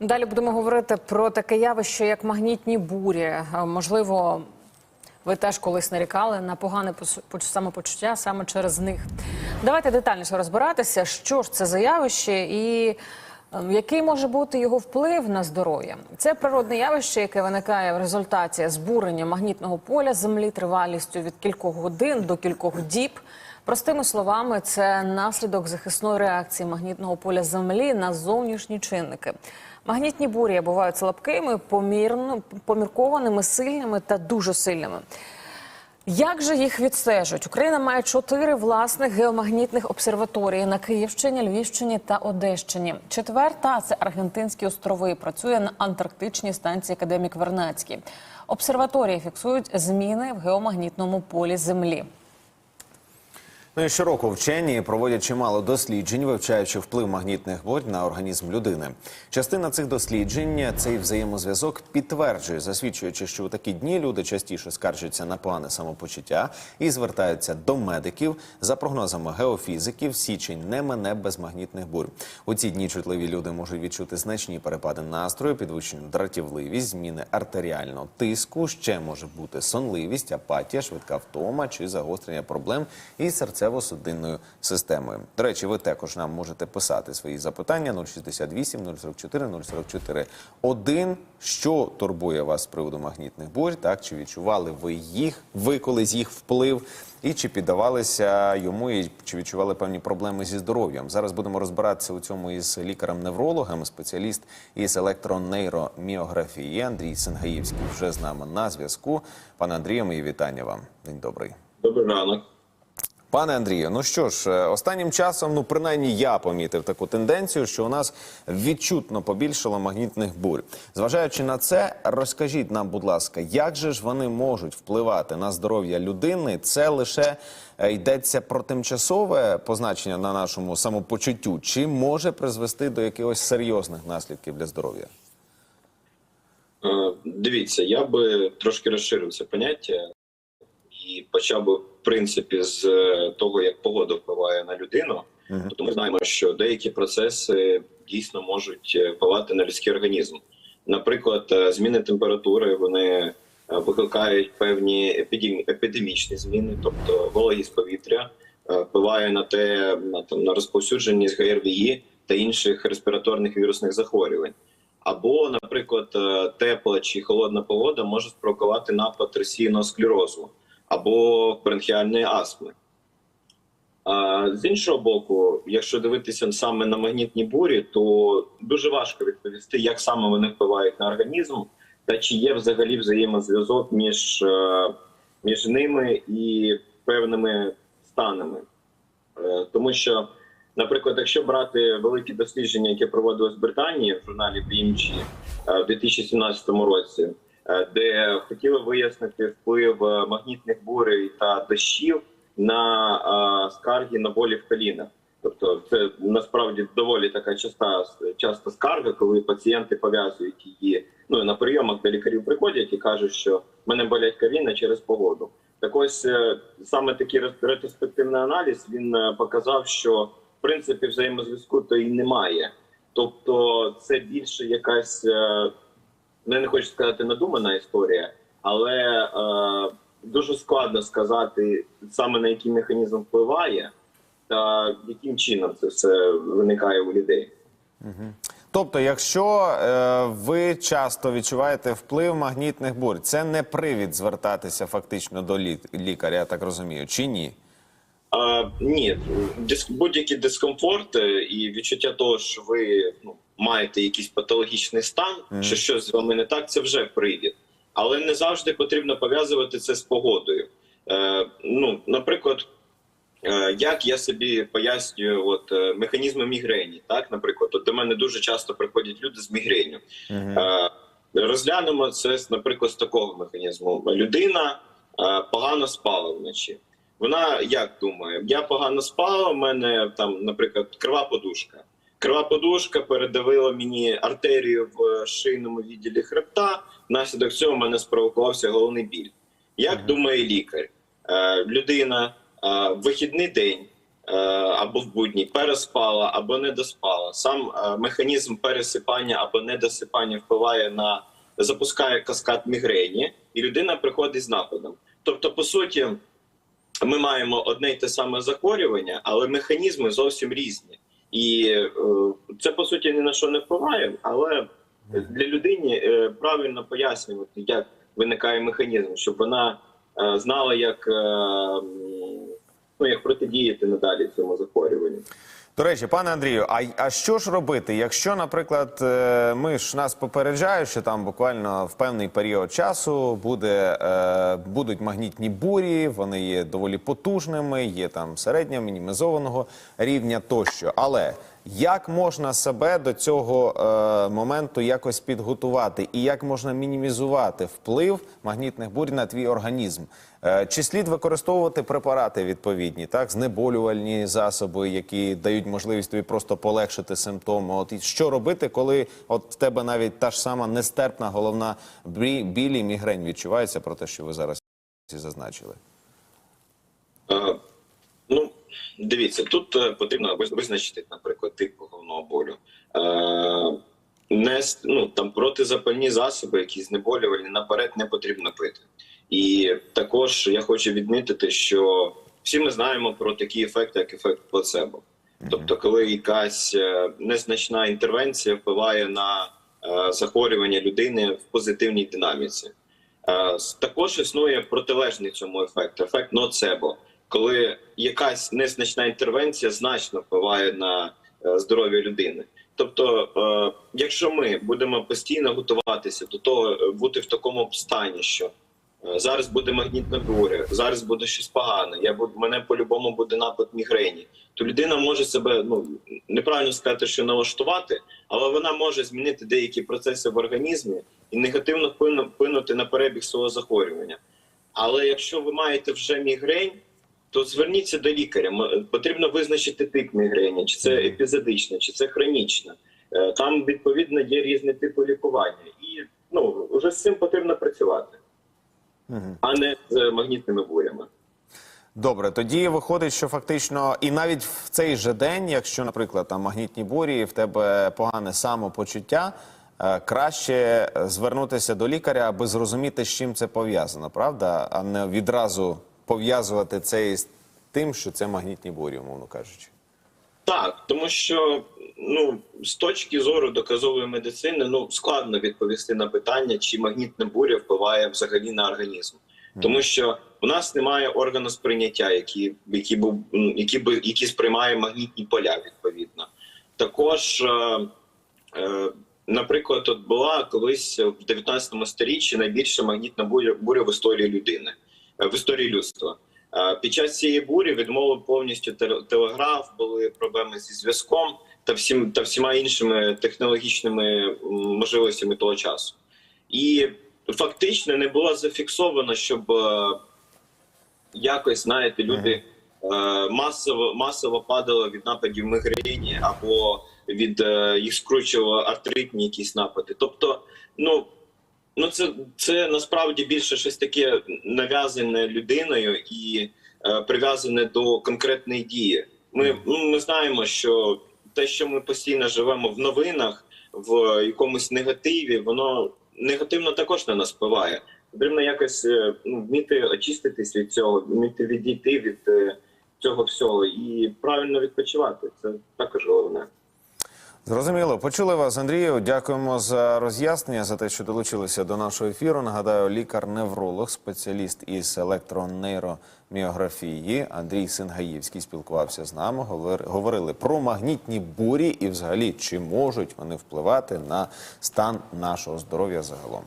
Далі будемо говорити про таке явище, як магнітні бурі. Е, Можливо, ви теж колись нарікали на погане самопочуття саме через них. Давайте детальніше розбиратися, що ж це за явище і е, який може бути його вплив на здоров'я. Це природне явище, яке виникає в результаті збурення магнітного поля Землі тривалістю від кількох годин до кількох діб. Простими словами, це наслідок захисної реакції магнітного поля Землі на зовнішні чинники. Магнітні бурі бувають слабкими, помірно, поміркованими, сильними та дуже сильними. Як же їх відстежують? Україна має чотири власних геомагнітних обсерваторії на Київщині, Львівщині та Одещині. Четверта це Аргентинські острови. Працює на антарктичній станції Академік Вернацький. Обсерваторії фіксують зміни в геомагнітному полі Землі. Ну і щороку вчені проводять чимало досліджень, вивчаючи вплив магнітних бурь на організм людини. Частина цих досліджень цей взаємозв'язок підтверджує, засвідчуючи, що у такі дні люди частіше скаржаться на погане самопочуття і звертаються до медиків. За прогнозами геофізиків, січень не мене без магнітних бурь. У ці дні чутливі люди можуть відчути значні перепади настрою, підвищену дратівливість, зміни артеріального тиску. Ще може бути сонливість, апатія, швидка втома чи загострення проблем із серцево-судинною системою. До речі, ви також нам можете писати свої запитання 068 044 044 1. Що турбує вас з приводу магнітних бурь? Так чи відчували ви їх? Ви колись їх вплив? І чи піддавалися йому, і чи відчували певні проблеми зі здоров'ям? Зараз будемо розбиратися у цьому із лікарем-неврологом, спеціаліст із електронейроміографії Андрій Сенгаївський вже з нами на зв'язку. Пане Андрію, мої вітання вам. День добрий. Добрий ранок. Пане Андрію, ну що ж, е, останнім часом, ну принаймні я помітив таку тенденцію, що у нас відчутно побільшало магнітних бурь. Зважаючи на це, розкажіть нам, будь ласка, як же ж вони можуть впливати на здоров'я людини? Це лише е, йдеться про тимчасове позначення на нашому самопочуттю, чи може призвести до якихось серйозних наслідків для здоров'я? Е, Дивіться, я би трошки розширив це поняття і почав би, в принципі, з е, того, як погода впливає на людину. Мгм. Тобто ми знаємо, що деякі процеси дійсно можуть е, впливати на людський організм. Наприклад, е, зміни температури вони викликають певні епідемічні зміни, тобто вологість повітря впливає на те на там на розповсюдженість ГРВІ та інших респіраторних вірусних захворювань. Або, наприклад, тепла чи холодна погода може спровокувати напад російного склерозу або бронхіальної астми. З іншого боку, якщо дивитися саме на магнітні бурі, то дуже важко відповісти, як саме вони впливають на організм, та чи є взагалі взаємозв'язок між, е, між ними і певними станами. Е, Тому що, наприклад, якщо брати великі дослідження, які проводились в Британії в журналі BMG е, в 2017 році, де хотіли вияснити вплив е, магнітних бурей та дощів на е, скарги на болі в колінах. Тобто, це насправді доволі така часта часта скарга, коли пацієнти пов'язують її. Ну на прийомах до лікарів приходять і кажуть, що в мене болять коліна через погоду. Так ось е, саме такий ретроспективний аналіз він е, показав, що в принципі взаємозв'язку то і немає. Тобто, це більше якась е, ну, я не хочу сказати надумана історія, але е, дуже складно сказати саме на який механізм впливає та яким чином це все виникає у людей. Тобто, якщо е, ви часто відчуваєте вплив магнітних бурь, це не привід звертатися фактично до лі- лікаря, я так розумію, чи ні? А, ні, дис, будь-який дискомфорт е, і відчуття того, що ви ну, маєте якийсь патологічний стан, Мгм. що щось з вами не так, це вже привід. Але не завжди потрібно пов'язувати це з погодою. Е, ну, наприклад, е, як я собі пояснюю от, е, механізми мігрені. Так, наприклад, от до мене дуже часто приходять люди з мігренью. Мгм. Е, Розглянемо це, наприклад, з такого механізму. Людина е, погано спала вночі. Вона як думає? Я погано спала, у мене там, наприклад, крива подушка. Крива подушка передавила мені артерію в шийному відділі хребта. Внаслідок цього в мене спровокувався головний біль. Як Мгм. думає лікар? Е, Людина е, в вихідний день е, або в будні переспала, або не доспала. Сам е, механізм пересипання або недосипання впливає на запускає каскад мігрені, і людина приходить з нападом. Тобто, по суті, ми маємо одне й те саме захворювання, але механізми зовсім різні. І е, це по суті ні на що не впливає, але для людини е, правильно пояснювати, як виникає механізм, щоб вона е, знала, як, ну, як протидіяти надалі цьому захворюванню. До речі, пане Андрію, а, а що ж робити, якщо, наприклад, е, ми ж нас попереджають, що там буквально в певний період часу буде, е, будуть магнітні бурі, вони є доволі потужними, є там середньо мінімізованого рівня тощо. Але як можна себе до цього е, моменту якось підготувати, і як можна мінімізувати вплив магнітних бурь на твій організм? Е, Чи слід використовувати препарати відповідні, так знеболювальні засоби, які дають можливість тобі просто полегшити симптоми? От і що робити, коли от в тебе навіть та ж сама нестерпна головна брі- біль і мігрень відчувається про те, що ви зараз зазначили? Дивіться, тут е, потрібно визначити, наприклад, тип головного болю. Е, Не, ну, там протизапальні засоби, які знеболювальні, наперед не потрібно пити. І також я хочу відмітити, що всі ми знаємо про такі ефекти, як ефект плацебо. Тобто, коли якась е, незначна інтервенція впливає на захворювання людини в позитивній динаміці. Також існує протилежний цьому ефект, ефект ноцебо, коли якась незначна інтервенція значно впливає на е, здоров'я людини. Тобто, е, якщо ми будемо постійно готуватися до того, е, бути в такому стані, що зараз буде магнітна буря, зараз буде щось погане, я буду мене по-любому буде напад мігрені, то людина може себе ну неправильно сказати, що налаштувати, але вона може змінити деякі процеси в організмі і негативно вплину- вплинути на перебіг свого захворювання. Але якщо ви маєте вже мігрень, то зверніться до лікаря. Потрібно визначити тип мігрені, чи це епізодична, чи це хронічна. Е, Там відповідно є різні типи лікування, і ну вже з цим потрібно працювати, а не з магнітними бурями. Добре, тоді виходить, що фактично, і навіть в цей же день, якщо, наприклад, там магнітні бурі, в тебе погане самопочуття, е, краще звернутися до лікаря, аби зрозуміти, з чим це пов'язано, правда? А не відразу пов'язувати це із тим, що це магнітні бурі, умовно кажучи. Так, тому що ну з точки зору доказової медицини ну складно відповісти на питання, чи магнітна буря впливає взагалі на організм, тому що у нас немає органу сприйняття, які, які був м, які би які сприймає магнітні поля відповідно. Також, е, е, наприклад, от була колись в 19 сторіччі найбільша магнітна буря, буря в історії людини, в історії людства. Е, Під час цієї бурі відмовив повністю теле- телеграф, були проблеми зі зв'язком та всім та всіма іншими технологічними можливостями того часу. І фактично не було зафіксовано, щоб е, якось знаєте, люди е, масово масово падали від нападів мігрені або від їх скручувало артритні якісь напади. Тобто, ну Ну, це, це насправді більше щось таке нав'язане людиною і е, прив'язане до конкретної дії. Ми, ну, ми знаємо, що те, що ми постійно живемо в новинах, в якомусь негативі, воно негативно також на нас впливає. Потрібно якось е, ну, вміти очиститись від цього, вміти відійти від е, цього всього і правильно відпочивати. Це також головне. Зрозуміло, почули вас, Андрію. Дякуємо за роз'яснення, за те, що долучилися до нашого ефіру. Нагадаю, лікар-невролог, спеціаліст із електронейроміографії Андрій Сингаївський спілкувався з нами. Говор- Говорили про магнітні бурі і, взагалі, чи можуть вони впливати на стан нашого здоров'я загалом.